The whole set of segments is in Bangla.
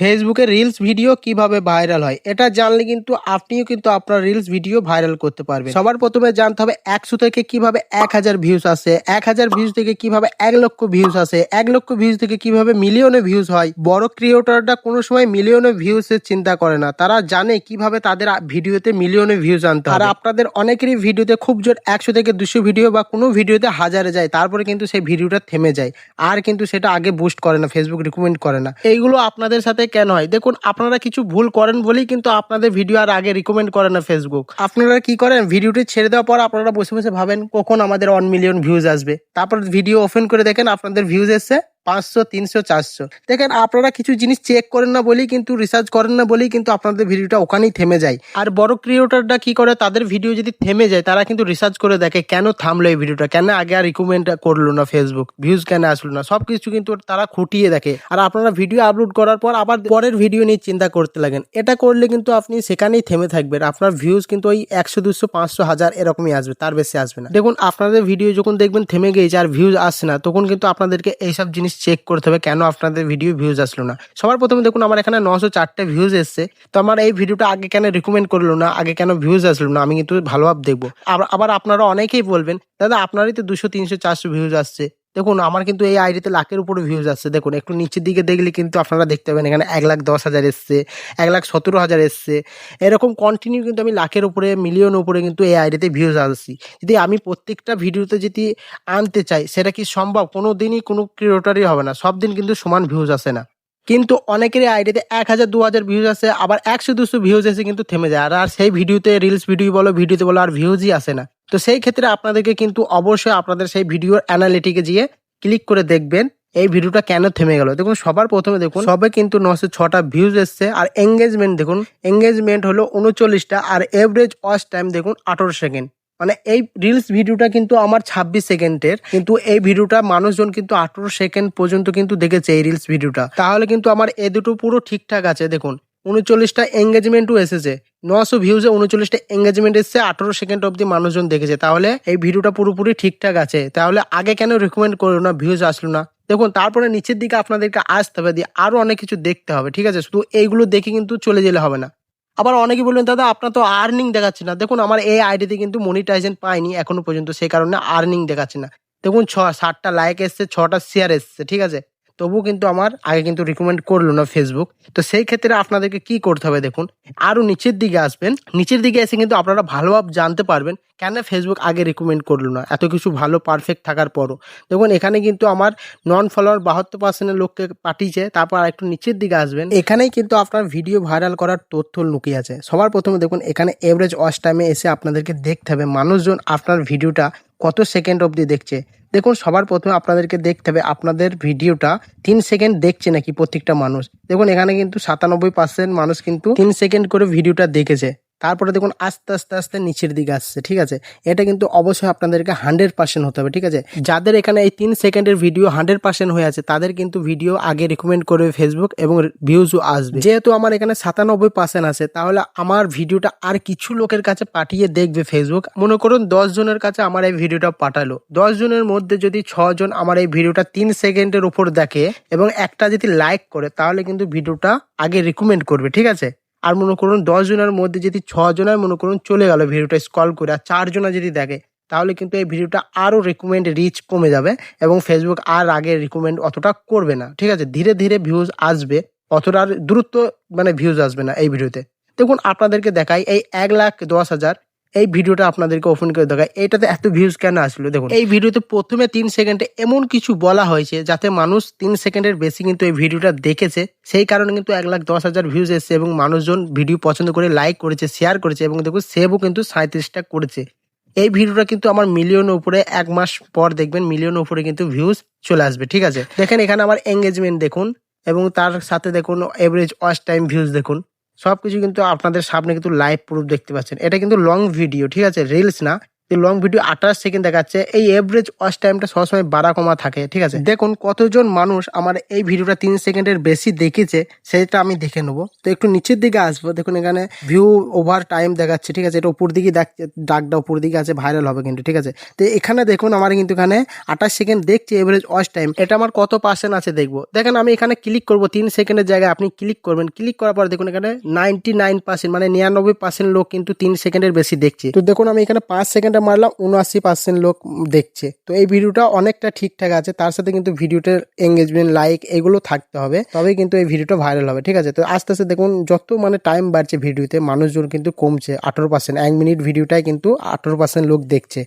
ফেসবুকে রিলস ভিডিও কীভাবে ভাইরাল হয় এটা জানলে কিন্তু আপনিও কিন্তু আপনার রিলস ভিডিও ভাইরাল করতে পারবেন। সবার প্রথমে জানতে হবে একশো থেকে কীভাবে এক হাজার ভিউজ আসে এক হাজার ভিউজ থেকে কীভাবে এক লক্ষ ভিউজ আসে এক লক্ষ ভিউজ থেকে কীভাবে মিলিয়নে ভিউজ হয়। বড় ক্রিয়েটররা কোনো সময় মিলিয়নে ভিউজ এর চিন্তা করে না তারা জানে কীভাবে তাদের ভিডিওতে মিলিয়নে ভিউজ আনতে হবে। আর আপনাদের অনেকেরই ভিডিওতে খুব জোর একশো থেকে দুশো ভিডিও বা কোনো ভিডিওতে হাজারে যায় তারপরে কিন্তু সেই ভিডিওটা থেমে যায়। আর কিন্তু সেটা আগে বুস্ট করে না ফেসবুক রিকমেন্ড করে না। এইগুলো আপনাদের সাথে কেন হয়? দেখুন, আপনারা কিছু ভুল করেন বলেই কিন্তু আপনাদের ভিডিও আর আগে রিকমেন্ড করে না ফেসবুক আপনারা কি করেন? ভিডিওটি ছেড়ে দেওয়ার পর আপনারা বসে বসে ভাবেন, কখন আমাদের ওয়ান মিলিয়ন ভিউজ আসবে। তারপর ভিডিও ওপেন করে দেখেন, আপনাদের ভিউজ এসছে। পাঁচশো, তিনশো, চারশো। দেখেন, আপনারা কিছু জিনিস চেক করেন না বলেই কিন্তু রিসার্চ করেন না বলেই কিন্তু আপনাদের ভিডিওটা ওখানেই থেমে যায়। আর বড় ক্রিয়েটররা কি করে, তাদের ভিডিও যদি থেমে যায়, তারা কিন্তু রিসার্চ করে দেখে কেন থামলো এই ভিডিওটা কেন আগে আর রিকমেন্ড করল না ফেসবুক ভিউজ কেন আসলো না সব কিছু কিন্তু তারা খুঁটিয়ে দেখে। আর আপনারা ভিডিও আপলোড করার পর আবার পরের ভিডিও নিয়ে চিন্তা করতে লাগেন। এটা করলে কিন্তু আপনি সেখানেই থেমে থাকবেন। আপনার ভিউজ কিন্তু ওই একশো, দুশো, পাঁচশো, হাজার এরকমই আসবে, তার বেশি আসবে না। দেখুন, আপনাদের ভিডিও যখন দেখবেন থেমে গিয়েছে আর ভিউজ আসছে না, তখন কিন্তু আপনাদেরকে এইসব জিনিস চেক করতে হবে কেন আপনাদের ভিডিও ভিউজ আসলো না। সবার প্রথমে দেখুন, আমার এখানে নশো চারটে ভিউজ এসছে। তো আমার এই ভিডিওটা আগে কেন রিকমেন্ড করল না, আগে কেন ভিউজ আসলো না, আমি কিন্তু ভালোভাবে দেখব। আবার আবার আপনারা অনেকেই বলবেন, দাদা, আপনারই তো দুশো, তিনশো, চারশো ভিউজ আসছে। দেখুন, আমার কিন্তু এই আইডিতে লাখের উপরে ভিউজ আসছে দেখুন, একটু নিচের দিকে দেখলে কিন্তু আপনারা দেখতে পাবেন, এখানে এক লাখ দশ হাজার এসছে, এক লাখ সতেরো হাজার এসছে। এরকম কন্টিনিউ কিন্তু আমি লাখের উপরে মিলিয়ন উপরে কিন্তু এই আইডিতে ভিউজ আসছি যদি আমি প্রত্যেকটা ভিডিওতে যদি আনতে চাই, সেটা কি সম্ভব? কোনো দিনই কোনো ক্রিয়েটারই হবে না। সব দিন কিন্তু সমান ভিউজ আসে না। কিন্তু অনেকেরই আইডিতে এক হাজার, দু হাজার ভিউজ আসে, আবার একশো, দুশো ভিউজ এসে কিন্তু থেমে যায়। আর আর সেই ভিডিওতে রিলস ভিডিও বলো ভিডিওতে বলো, আর ভিউজই আসে না। তো সেই ক্ষেত্রে আপনাদেরকে কিন্তু অবশ্যই আপনাদের সেই ভিডিওর অ্যানালিটিকে গিয়ে ক্লিক করে দেখবেন এই ভিডিওটা কেন থেমে গেল। দেখুন, সবার প্রথমে দেখুন, সবে কিন্তু নশো ছটা ভিউজ এসছে আর এঙ্গেজমেন্ট দেখুন এঙ্গেজমেন্ট হলো উনচল্লিশটা আর এভারেজ ওয়াচ টাইম দেখুন আঠারো সেকেন্ড মানে এই রিলস ভিডিওটা কিন্তু আমার ছাব্বিশ সেকেন্ডের কিন্তু এই ভিডিওটা মানুষজন কিন্তু আঠারো সেকেন্ড পর্যন্ত কিন্তু দেখেছে এই রিলস ভিডিওটা তাহলে কিন্তু আমার এ দুটো পুরো ঠিকঠাক আছে, দেখুন। উনচল্লিশটা এঙ্গেজমেন্টও এসেছে। নশো ভিউজে উনচল্লিশটা এঙ্গেজমেন্ট এসেছে, আঠারো সেকেন্ড অব্দি মানুষজন দেখেছে। তাহলে এই ভিডিওটা পুরোপুরি ঠিকঠাক আছে। তাহলে আগে কেন রিকমেন্ড করল না ভিউজ আসলো না? দেখুন, তারপরে নিচের দিকে আপনাদেরকে আসতে হবে, দিয়ে আরও অনেক কিছু দেখতে হবে, ঠিক আছে? শুধু এইগুলো দেখে কিন্তু চলে গেলে হবে না। আবার অনেকে বললেন, দাদা, আপনার তো আর্নিং দেখাচ্ছে না। দেখুন, আমার এই আইডিতে কিন্তু মনিটাইজেশন পাইনি এখনও পর্যন্ত সেই কারণে আর্নিং দেখাচ্ছে না। দেখুন, ছ, ষাটটা লাইক এসছে, ছটা শেয়ার এসছে, ঠিক আছে? তবুও কিন্তু আমার আগে কিন্তু রিকমেন্ড করল না ফেসবুক তো সেই ক্ষেত্রে আপনাদেরকে কি করতে হবে দেখুন আরও নিচের দিকে আসবেন। নিচের দিকে এসে কিন্তু আপনারা ভালোভাবে জানতে পারবেন কেন ফেসবুক আগে রিকমেন্ড করল না, এত কিছু ভালো পারফেক্ট থাকার পরও। দেখুন, এখানে কিন্তু আমার নন ফলোয়ার বাহাত্তর পার্সেন্টের লোককে পাঠিয়েছে, তারপর একটু নিচের দিকে আসবেন। এখানেই কিন্তু আপনার ভিডিও ভাইরাল করার তথ্য লুকিয়ে আছে। সবার প্রথমে দেখুন, এখানে এভারেজ ওয়াচ টাইমে এসে আপনাদেরকে দেখতে হবে, মানুষজন আপনার ভিডিওটা কত সেকেন্ড অবধি দেখছে। দেখুন, সবার প্রথমে আপনাদেরকে দেখতে হবে, আপনাদের ভিডিওটা তিন সেকেন্ড দেখছে নাকি প্রত্যেকটা মানুষ। দেখুন, এখানে কিন্তু সাতানব্বই পার্সেন্ট মানুষ কিন্তু তিন সেকেন্ড করে ভিডিওটা দেখেছে। তারপরে দেখুন আস্তে আস্তে আস্তে নিচের দিকে আসছে, ঠিক আছে? এটা কিন্তু অবশ্যই আপনাদেরকে হান্ড্রেড পার্সেন্ট হতে হবে, ঠিক আছে? যাদের এখানে এই তিন সেকেন্ডের ভিডিও হান্ড্রেড পার্সেন্ট হয়ে আছে, তাদের কিন্তু ভিডিও আগে রেকমেন্ড করবে ফেসবুক এবং ভিউজও আসবে। যেহেতু আমার এখানে সাতানব্বই পার্সেন্ট আছে, তাহলে আমার ভিডিওটা আর কিছু লোকের কাছে পাঠিয়ে দেখবে ফেসবুক মনে করুন দশ জনের কাছে আমার এই ভিডিওটা পাঠালো। দশ জনের মধ্যে যদি ছজন আমার এই ভিডিওটা তিন সেকেন্ডের উপর দেখে এবং একটা যদি লাইক করে, তাহলে কিন্তু ভিডিওটা আগে রেকমেন্ড করবে, ঠিক আছে? আর মনে করুন দশ জনের মধ্যে যদি ছজনের জনের মনে করুন চলে গেল ভিডিওটা স্কল করে আর চারজনা যদি দেখে, তাহলে কিন্তু এই ভিডিওটা আরও রিকমেন্ড রিচ কমে যাবে এবং ফেসবুক আর আগে রিকমেন্ড অতটা করবে না। ঠিক আছে? ধীরে ধীরে ভিউজ আসবে, অতটা আর দ্রুত মানে ভিউজ আসবে না এই ভিডিওতে। দেখুন, আপনাদেরকে দেখাই এই এক লাখ দশ হাজার এই ভিডিওটা আপনাদেরকে ওপেন করে দেখায় এটাতে এত ভিউজ কেন আসলো? দেখুন, এই ভিডিওতে প্রথমে তিন সেকেন্ডে এমন কিছু বলা হয়েছে যাতে মানুষ তিন সেকেন্ডের বেশি কিন্তু এই ভিডিওটা দেখেছে। সেই কারণে কিন্তু এক লাখ দশ হাজার ভিউজ এসেছে এবং মানুষজন ভিডিও পছন্দ করে লাইক করেছে শেয়ার করেছে এবং দেখুন সেভও কিন্তু সাঁত্রিশটা করেছে। এই ভিডিওটা কিন্তু আমার মিলিয়নের উপরে এক মাস পর দেখবেন মিলিয়নের উপরে কিন্তু ভিউজ চলে আসবে, ঠিক আছে? দেখেন, এখানে আমার এঙ্গেজমেন্ট দেখুন এবং তার সাথে দেখুন এভারেজ ওয়াচ টাইম ভিউজ দেখুন। সবকিছু কিন্তু আপনাদের সামনে কিন্তু লাইভ প্রুফ দেখতে পাচ্ছেন। এটা কিন্তু লং ভিডিও ঠিক আছে? রিলস না। লং ভিডিও আঠাশ সেকেন্ড দেখাচ্ছে, এই এভারেজ ওয়াচ টাইমটা সবসময় বাড়া কমা থাকে, ঠিক আছে? দেখুন কতজন মানুষ আমার এই ভিডিওটা তিন সেকেন্ডের বেশি দেখেছে, সেটা আমি দেখে নেব। তো একটু নিচের দিকে আসব, দেখুন এখানে ভিউ ওভার টাইম দেখাচ্ছে, ঠিক আছে? এটা উপর দিকে ডাকটা উপর দিকে আছে ভাইরাল হবে কিন্তু, ঠিক আছে? তো এখানে দেখুন আমার কিন্তু এখানে আঠাশ সেকেন্ড দেখছি এভারেজ ওয়াচ টাইম এটা আমার কত পার্সেন্ট আছে দেখব? দেখেন আমি এখানে ক্লিক করব, তিন সেকেন্ডের জায়গায় আপনি ক্লিক করবেন ক্লিক করার পর দেখুন এখানে নাইনটি নাইন পার্সেন্ট মানে নিরানব্বই পার্সেন্ট লোক কিন্তু তিন সেকেন্ডের বেশি দেখছে। তো দেখুন আমি এখানে পাঁচ সেকেন্ডে মারলাম, উনআশি পার্সেন্ট লোক দেখছে। তো এই ভিডিওটা অনেকটা ঠিকঠাক আছে, তার সাথে কিন্তু ভিডিওটার এঙ্গেজমেন্ট লাইক এগুলো থাকতে হবে, তবেই কিন্তু এই ভিডিওটা ভাইরাল হবে, ঠিক আছে? তো আস্তে আস্তে দেখুন, যত মানে টাইম বাড়ছে ভিডিওতে, মানুষজন কিন্তু কমছে আঠারো পার্সেন্ট এক মিনিট ভিডিওটাই কিন্তু আঠারো পার্সেন্ট লোক দেখছে।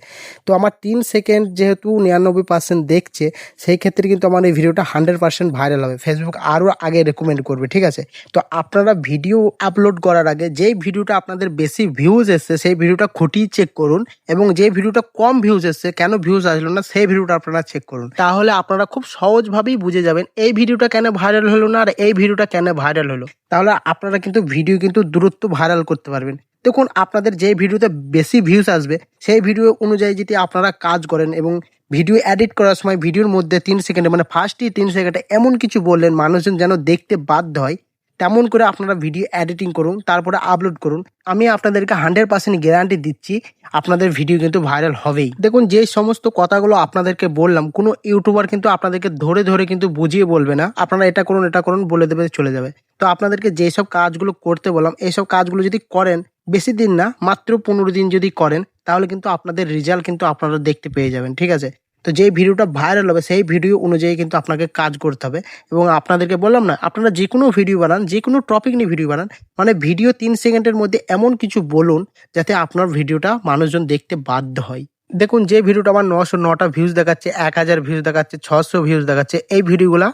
তো আমার তিন সেকেন্ড যেহেতু নিরানব্বই পার্সেন্ট দেখছে, সেই ক্ষেত্রে কিন্তু আমার এই ভিডিওটা হান্ড্রেড পার্সেন্ট ভাইরাল হবে। ফেসবুক আরও আগে রেকমেন্ড করবে, ঠিক আছে? তো আপনারা ভিডিও আপলোড করার আগে, যেই ভিডিওটা আপনাদের বেশি ভিউজ এসছে, সেই ভিডিওটা খতিয়ে চেক করুন এবং যে ভিডিওটা কম ভিউজ এসছে, কেন ভিউজ আসলো না, সেই ভিডিওটা আপনারা চেক করুন। তাহলে আপনারা খুব সহজভাবেই বুঝে যাবেন, এই ভিডিওটা কেন ভাইরাল হলো না আর এই ভিডিওটা কেন ভাইরাল হলো। তাহলে আপনারা কিন্তু ভিডিও কিন্তু দূরত্ব ভাইরাল করতে পারবেন। দেখুন, আপনাদের যে ভিডিওতে বেশি ভিউজ আসবে, সেই ভিডিও অনুযায়ী যদি আপনারা কাজ করেন এবং ভিডিও এডিট করার সময় ভিডিওর মধ্যে তিন সেকেন্ডে মানে ফার্স্টই তিন সেকেন্ডে এমন কিছু বললেন, মানুষজন যেন দেখতে বাধ্য হয় তেমন করে আপনারা ভিডিও এডিটিং করুন, তারপরে আপলোড করুন, আমি আপনাদেরকে হান্ড্রেড পার্সেন্ট গ্যারান্টি দিচ্ছি আপনাদের ভিডিও কিন্তু ভাইরাল হবেই। দেখুন, যে সমস্ত কথাগুলো আপনাদেরকে বললাম, কোনো ইউটিউবার কিন্তু আপনাদেরকে ধরে ধরে কিন্তু বুঝিয়ে বলবে না। আপনারা এটা করুন এটা করুন, বলে দেবে, চলে যাবে। তো আপনাদেরকে যেসব কাজগুলো করতে বললাম এইসব কাজগুলো যদি করেন, বেশি দিন না, মাত্র পনেরো দিন যদি করেন, তাহলে কিন্তু আপনাদের রেজাল্ট কিন্তু আপনারা দেখতে পেয়ে যাবেন, ঠিক আছে? তো যেই ভিডিওটা ভাইরাল হবে, সেই ভিডিও অনুযায়ী কিন্তু আপনাকে কাজ করতে হবে। এবং আপনাদেরকে বললাম না, আপনারা যে কোনো ভিডিও বানান যে কোনো টপিক নিয়ে ভিডিও বানান মানে ভিডিও তিন সেকেন্ডের মধ্যে এমন কিছু বলুন, যাতে আপনার ভিডিওটা মানুষজন দেখতে বাধ্য হয়। দেখুন, যে ভিডিওটা আমার নশো নটা ভিউজ দেখাচ্ছে, এক হাজার ভিউজ দেখাচ্ছে, ছশো ভিউজ দেখাচ্ছে, এই ভিডিওগুলা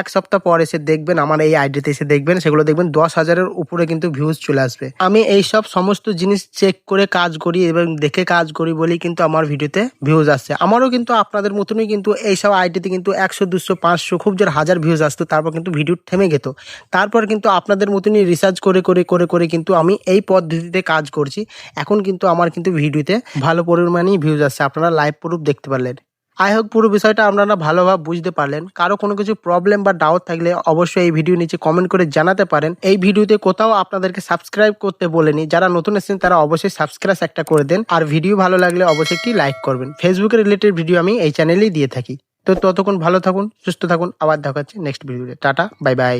এক সপ্তাহ পর এসে দেখবেন, আমার এই আইডিতে এসে দেখবেন, সেগুলো দেখবেন দশ হাজারের উপরে কিন্তু ভিউজ চলে আসবে। আমি এই সব সমস্ত জিনিস চেক করে কাজ করি এবং দেখে কাজ করি বলেই কিন্তু আমার ভিডিওতে ভিউজ আসছে। আমারও কিন্তু আপনাদের মতনই কিন্তু এই সব আইডিতে কিন্তু একশো, দুশো, পাঁচশো, খুব জোর হাজার ভিউজ আসতো, তারপর কিন্তু ভিডিও থেমে যেত তারপর কিন্তু আপনাদের মতনই রিসার্চ করে করে করে করে কিন্তু আমি এই পদ্ধতিতে কাজ করছি। এখন কিন্তু আমার কিন্তু ভিডিওতে ভালো পরিমাণেই ভিউজ আসছে। আপনারা লাইভ প্রুফ দেখতে পারলেন। আই হোক পুরো বিষয়টা আপনারা ভালোভাবে বুঝতে পারলেন। কারও কোনো কিছু প্রবলেম বা ডাউট থাকলে অবশ্যই এই ভিডিও নিচে কমেন্ট করে জানাতে পারেন। এই ভিডিওতে কোথাও আপনাদেরকে সাবস্ক্রাইব করতে বলেনি। যারা নতুন এসেছেন, তারা অবশ্যই সাবস্ক্রাইব একটা করে দেন। আর ভিডিও ভালো লাগলে অবশ্যই একটি লাইক করবেন। ফেসবুকে রিলেটেড ভিডিও আমি এই চ্যানেলেই দিয়ে থাকি। তো ততক্ষণ ভালো থাকুন, সুস্থ থাকুন। আবার দেখা হচ্ছে নেক্সট ভিডিওতে টাটা বাই বাই